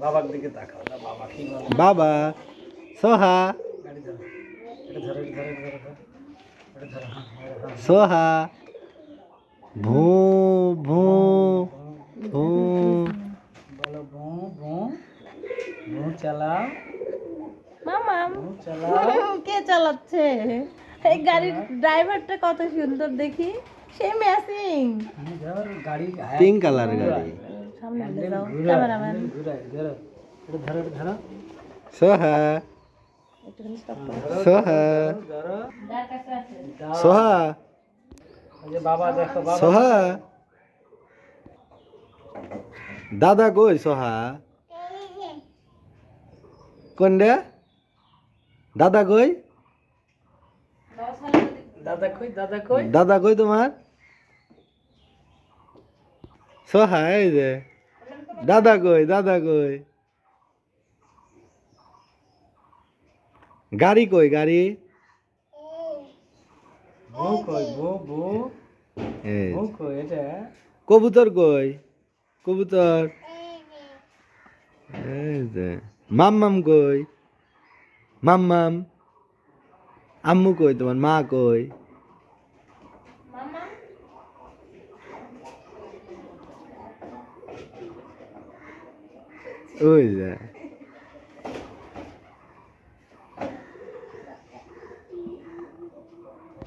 বাবার দিকে তাকাও। না বাবা কি বাবা সোহা। গাড়ি ধরো। এটা ধরো এটা ধরো এটা ধরো। এটা ধরো হ্যাঁ হ্যাঁ, হ্যাঁ। সোহা। ভূ ভূ ভূ। বলো ভু ভু। ভু চালাও। মামা কে চালাচ্ছে? এই গাড়ির ড্রাইভারটা কত সুন্দর দেখি। সে ম্যাচিং গাড়ি হ্যাঁ, পিঙ্ক কালার গাড়ি। সামনে যাও। ক্যামেরাম্যান হ্যান্ডেল ঘুরাও, ধরো এটা ধরো এটা ধরো। সোহা একটুখানি stop ধরো, সোহা সোহা ওই যে বাবা দেখো বাবা। সোহা দাদা কই সোহা কোন রে দাদা কই? দাদা কই দাদা কই? দাদা কই তোমার? সোহা এই যে দাদা কই দাদা কই? গাড়ি কই গাড়ি? কবুতর কই? কবুতর? এই যে। মাম্মাম কই? মাম্মাম। আম্মু কই তোমার? মা কই? ওই যে